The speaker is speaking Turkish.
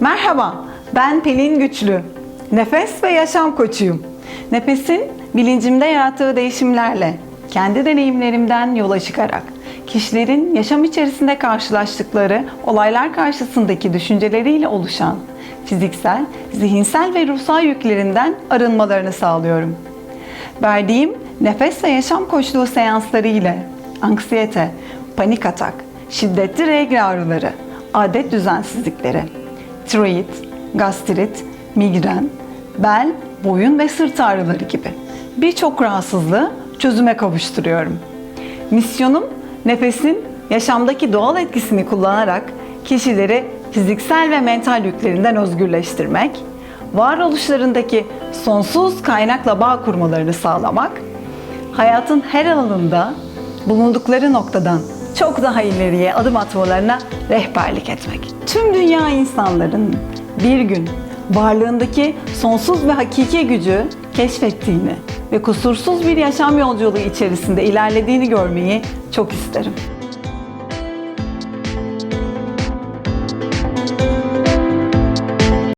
Merhaba, ben Pelin Güçlü. Nefes ve yaşam koçuyum. Nefesin bilincimde yarattığı değişimlerle, kendi deneyimlerimden yola çıkarak, kişilerin yaşam içerisinde karşılaştıkları olaylar karşısındaki düşünceleriyle oluşan fiziksel, zihinsel ve ruhsal yüklerinden arınmalarını sağlıyorum. Verdiğim nefes ve yaşam koçluğu seansları ile anksiyete, panik atak, şiddetli regl ağrıları, adet düzensizlikleri, tiroid, gastrit, migren, bel, boyun ve sırt ağrıları gibi birçok rahatsızlığı çözüme kavuşturuyorum. Misyonum nefesin yaşamdaki doğal etkisini kullanarak kişileri fiziksel ve mental yüklerinden özgürleştirmek, varoluşlarındaki sonsuz kaynakla bağ kurmalarını sağlamak, hayatın her alanında bulundukları noktadan çok daha ileriye adım atmalarına rehberlik etmek. Tüm dünya insanların bir gün varlığındaki sonsuz ve hakiki gücü keşfettiğini ve kusursuz bir yaşam yolculuğu içerisinde ilerlediğini görmeyi çok isterim.